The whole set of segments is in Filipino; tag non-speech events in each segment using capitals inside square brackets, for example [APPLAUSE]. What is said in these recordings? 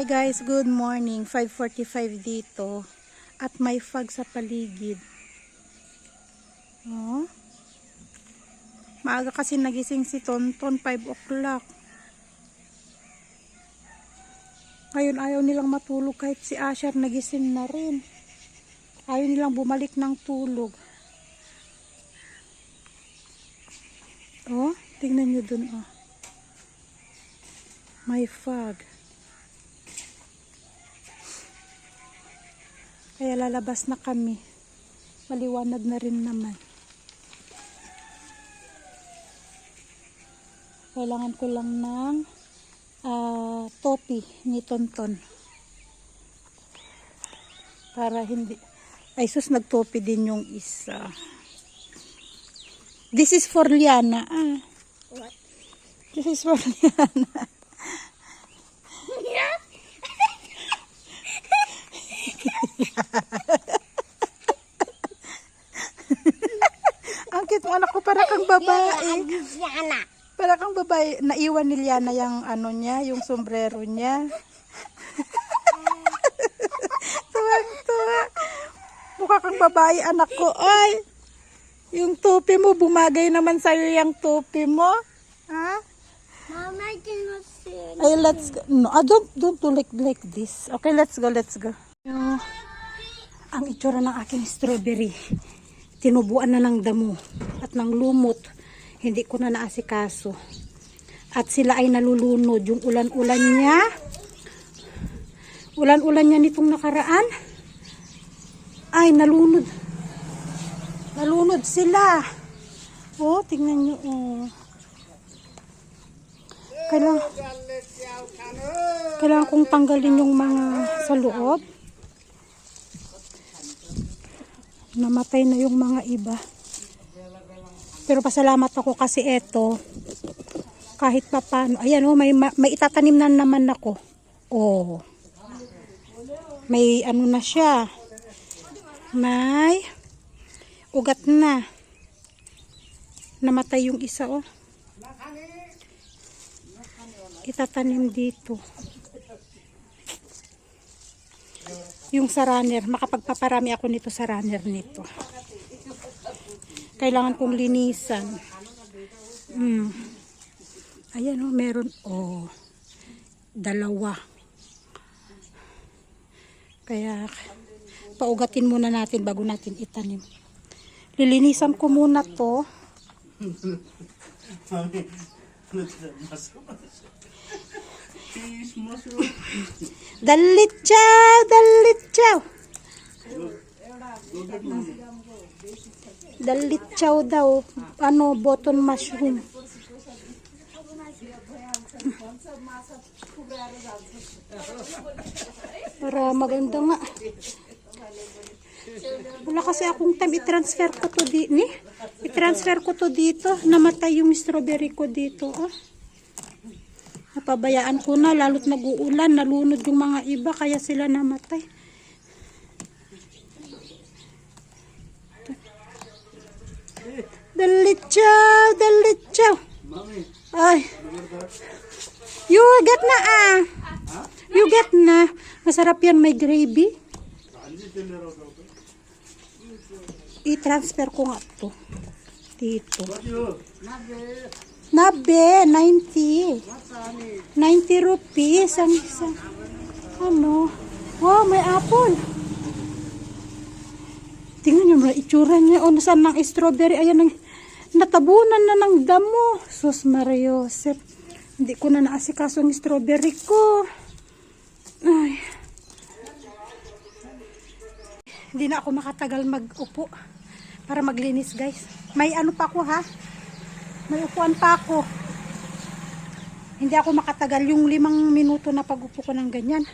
Hi guys, good morning. 5.45 dito. At may fog sa paligid. Oh. Maaga kasi nagising si Tonton, 5 o'clock. Ngayon ayaw nilang matulog kahit si Asher nagising na rin. Ayaw nilang bumalik ng tulog. Oh, tingnan nyo dun oh. May fog. Kaya lalabas na kami. Maliwanag na rin naman. Kailangan ko lang ng ah, topi ni Tonton. Para hindi... Ay sus, nagtopi din yung isa. This is for Liana. Ah. What? This is for [LAUGHS] Liana. Ang cute mo anak ko, para kang babae. Para kang babae, naiwan ni Liana yung ano niya, yung sombrero niya. Tuwang-tuwa. Mukha kang babae, anak ko. Ay, yung topi mo, bumagay naman sa'yo yung topi mo. Ha? Mama, I cannot see. Ay, let's go. No, ah, don't, don't do like, like this. Okay, let's go, let's go. Yung, ang itsura ng aking strawberry. Tinubuan na ng damo at ng lumot. Hindi ko na naasikaso. At sila ay nalulunod. Yung ulan-ulan niya. Ulan-ulan niya nitong nakaraan. Ay, nalunod. Nalunod sila. Oh, tingnan niyo. Oh. Kailangan, kailangan kong tanggalin yung mga sa loob. Namatay na yung mga iba. Pero pasalamat ako kasi eto, kahit pa paano. Ayan oh, may, ma- may itatanim na naman ako. Oh. May ano na siya. May ugat na. Namatay yung isa oh. Itatanim dito. Yung sa runner, makapagpaparami ako nito sa runner nito. Kailangan kong linisan. Mm. Ayan oh, meron. Oh, dalawa. Kaya, paugatin muna natin bago natin itanim. Lilinisan ko muna to. [LAUGHS] Dalit chow, dalit chow. Dalit chow daw. Ano, button mushroom. Para maganda nga. Wala kasi akong time i-transfer ko to di ni. I-transfer ko to dito. Namatay yung strawberry ko dito. Oh. Napabayaan ko na, lalo't nag-uulan, nalunod yung mga iba, kaya sila namatay. Dalitsaw, dalitsaw. Ay. You get na ah. You get na. Masarap yan, may gravy. I-transfer ko nga to. Dito. Nabe, 90. 90 rupees ang isa. Ano? Wow, may apple. Tingnan nyo mga itsura niya. O, nasaan ng strawberry? Ayan, ang, natabunan na ng damo. Sus Mario Josep. Hindi ko na naasikaso ang strawberry ko. Ay. Hindi na ako makatagal mag-upo para maglinis guys. May ano pa ako ha? May upuan pa ako. Hindi ako makatagal yung limang minuto na pag-upo ko ng ganyan.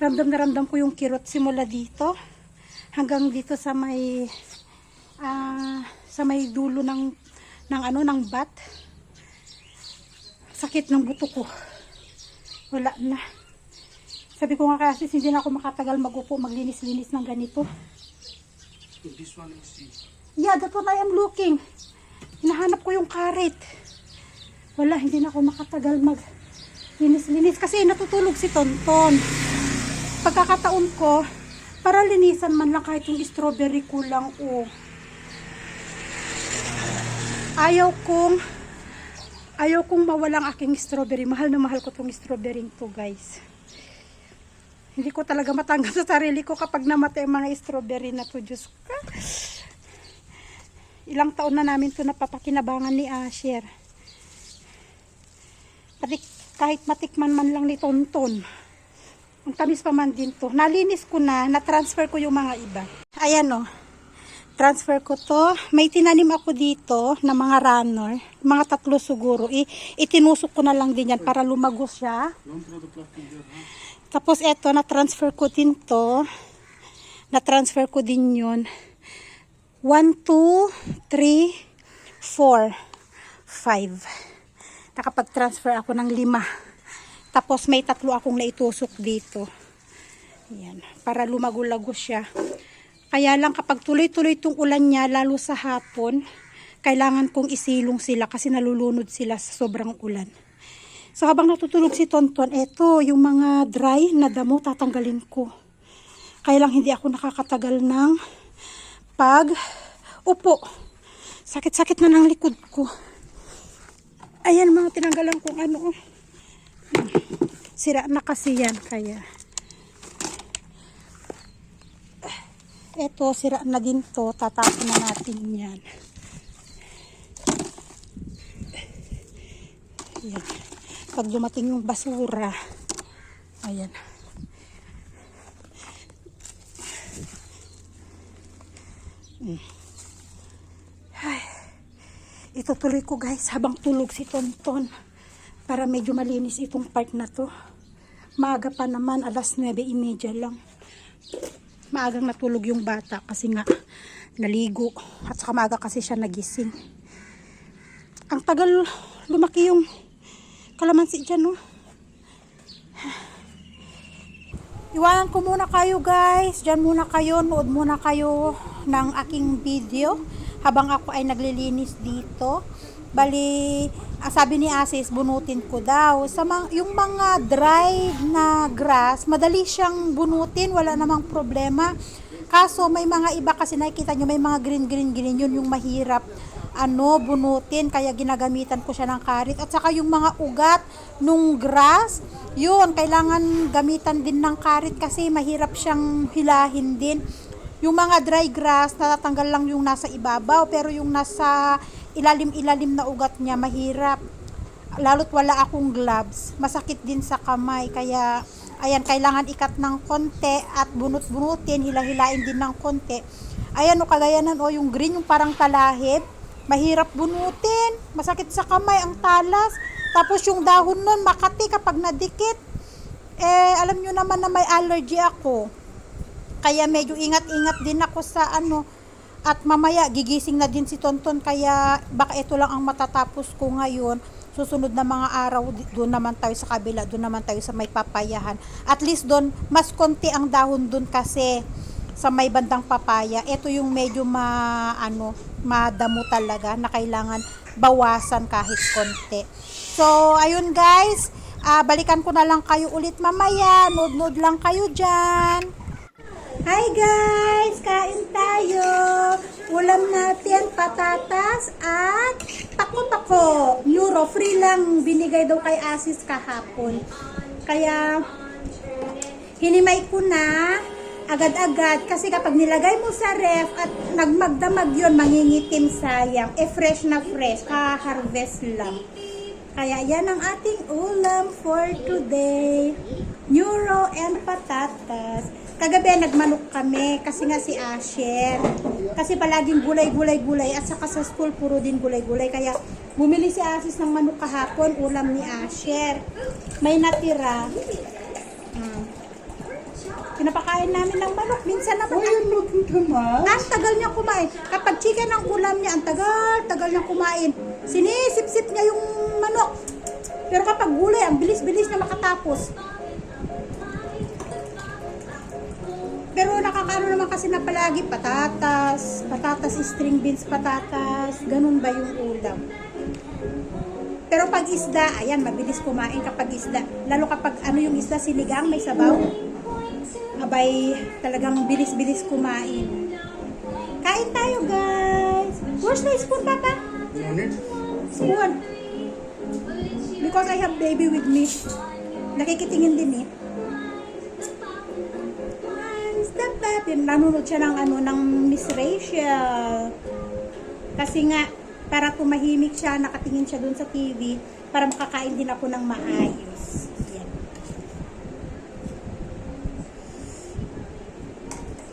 Ramdam na ramdam ko yung kirot simula dito hanggang dito sa may ah, sa may dulo ng ng ano ng bat. Sakit ng buto ko. Wala na. Sabi ko nga kasi hindi na ako makatagal mag-upo, maglinis-linis ng ganito. This one is Yeah, that's what I am looking. Hinahanap ko yung karet. Wala, hindi na ako makatagal mag Linis-linis kasi natutulog si Tonton. Pagkakataon ko, para linisan man lang kahit yung strawberry kulang o. Ayaw kong ayaw kong mawalang aking strawberry. Mahal na mahal ko tong strawberry to, guys. Hindi ko talaga matanggap [LAUGHS] sa sarili ko kapag namatay ang mga strawberry na to. Diyos ko. Ilang taon na namin to napapakinabangan ni Asher. Pati kahit matikman man lang ni Tonton. Ang tamis pa man din to. Nalinis ko na, na-transfer ko yung mga iba. Ayan o. Transfer ko to. May tinanim ako dito na mga runner. Mga tatlo siguro. I, itinusok ko na lang din yan para lumago siya. Tapos eto, na-transfer ko din to. Na-transfer ko din yun. 1, 2, 3, 4, 5. Nakapag-transfer ako ng lima. Tapos may tatlo akong naitusok dito. Yan. Para lumago-lago siya. Kaya lang kapag tuloy-tuloy itong ulan niya, lalo sa hapon, kailangan kong isilong sila kasi nalulunod sila sa sobrang ulan. So habang natutulog si Tonton, eto yung mga dry na damo tatanggalin ko. Kaya lang hindi ako nakakatagal ng pag upo. Sakit-sakit na ng likod ko. Ayan mga tinanggalan kong ano. Sira na kasi yan kaya. Eto, sira na din to. Tatapon na natin yan. Ayan. Pag dumating yung basura, ayan. Mm. Itutuloy ko guys habang tulog si Tonton para medyo malinis itong part na to. Maaga pa naman, alas 9.30 lang. Maagang natulog yung bata kasi nga naligo at saka maaga kasi siya nagising. Ang tagal lumaki yung kalamansi dyan, no? Iwanan ko muna kayo, guys. Diyan muna kayo. Nood muna kayo ng aking video habang ako ay naglilinis dito. Bali, ah, sabi ni Asis, bunutin ko daw. Sa mga, yung mga dry na grass, madali siyang bunutin. Wala namang problema. Kaso, may mga iba kasi nakikita nyo, may mga green, green, green. Yun yung mahirap ano, bunutin. Kaya ginagamitan ko siya ng karit. At saka yung mga ugat nung grass, yun, kailangan gamitan din ng karit kasi mahirap siyang hilahin din. Yung mga dry grass, natatanggal lang yung nasa ibabaw. Pero yung nasa ilalim-ilalim na ugat niya, mahirap. Lalo't wala akong gloves. Masakit din sa kamay. Kaya, ayan, kailangan ikat ng konti at bunot-bunutin, hila-hilain din ng konti. Ayan, o kagayanan, o yung green, yung parang talahib. Mahirap bunutin. Masakit sa kamay, ang talas. Tapos yung dahon nun, makati kapag nadikit. Eh, alam nyo naman na may allergy ako. Kaya medyo ingat-ingat din ako sa ano. At mamaya, gigising na din si Tonton. Kaya baka ito lang ang matatapos ko ngayon. Susunod na mga araw, doon naman tayo sa kabila. Doon naman tayo sa may papayahan. At least doon, mas konti ang dahon doon kasi sa may bandang papaya. Ito yung medyo ma, ano, madamo talaga na kailangan bawasan kahit konti. So, ayun guys. Ah, balikan ko na lang kayo ulit mamaya. Nood-nood lang kayo dyan. Hi guys! Kain tayo! Ulam natin patatas at tako-tako. Euro. Free lang binigay daw kay Asis kahapon. Kaya hinimay ko na agad-agad kasi kapag nilagay mo sa ref at nagmagdamag yon mangingitim sayang. Eh fresh na fresh. Ha-harvest lang. Kaya yan ang ating ulam for today. Neuro and patatas. Kagabi nagmanok kami kasi nga si Asher. Kasi palaging gulay-gulay-gulay at saka sa school puro din gulay-gulay. Kaya bumili si Asis ng manok kahapon, ulam ni Asher. May natira. Hmm. Pinapakain namin ng manok. Minsan naman, ang, ang tagal niya kumain. Kapag chicken ang ulam niya, ang tagal, tagal niya kumain. Sinisip-sip niya yung manok. Pero kapag gulay, ang bilis-bilis niya makatapos. Pero nakakaano naman kasi na palagi patatas, patatas string beans patatas, ganun ba yung ulam? Pero pag isda, ayan, mabilis kumain kapag isda. Lalo kapag ano yung isda, sinigang, may sabaw. Abay, talagang bilis-bilis kumain. Kain tayo, guys. Where's my spoon, Papa? Spoon. Because I have baby with me. Nakikitingin din eh. Baby. Nanonood siya ng ano, ng Miss Rachel. Kasi nga, para tumahimik siya, nakatingin siya dun sa TV, para makakain din ako ng maayos. Yan.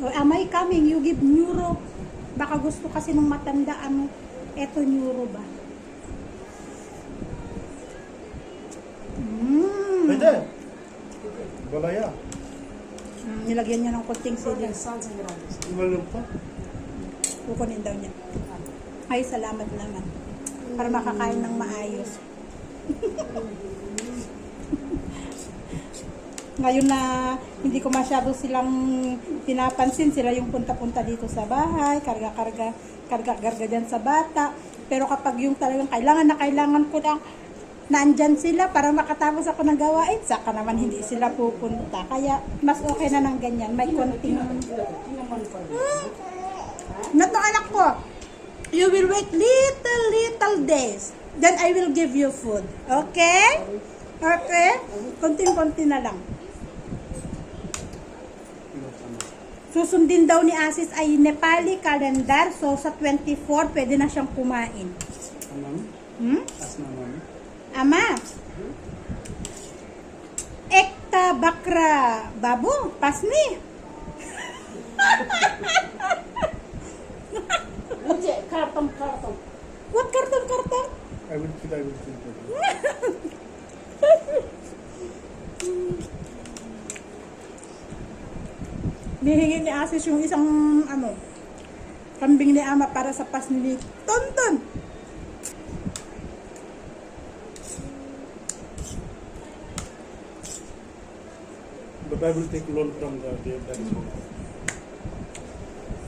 So, am I coming? You give neuro. Baka gusto kasi nung matanda, ano, eto neuro ba? Mm. Pwede. Balaya. Mm, nilagyan niya ng konting sili. Pa. Kukunin daw niya. Ay, salamat naman. Para makakain ng maayos. [LAUGHS] Ngayon na hindi ko masyado silang pinapansin, sila yung punta-punta dito sa bahay, karga-karga, karga-karga dyan sa bata. Pero kapag yung talagang kailangan na kailangan ko lang, nandyan sila para makatapos ako ng gawain, saka naman hindi sila pupunta. Kaya mas okay na ng ganyan, may konting... Hmm. Not ng anak ko. You will wait little, little days. Then I will give you food. Okay? Okay? Konting-konti na lang. Susundin daw ni Asis ay Nepali calendar. So, sa 24, pwede na siyang kumain. Amam? Hmm? Asma mami? Ama. Ekta bakra babu pasni. Karton, karton. What karton karton? I will feel, I will feel. Nihingi ni Asis yung isang ano kambing ni Ama para sa pasni ni Tonton. But I will take loan from the day that is all.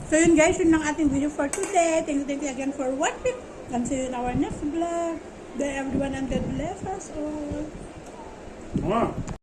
So yun guys, yun lang ating video for today. Thank you, thank you again for watching. And see you in our next vlog. Bye everyone and God bless us all. Mama,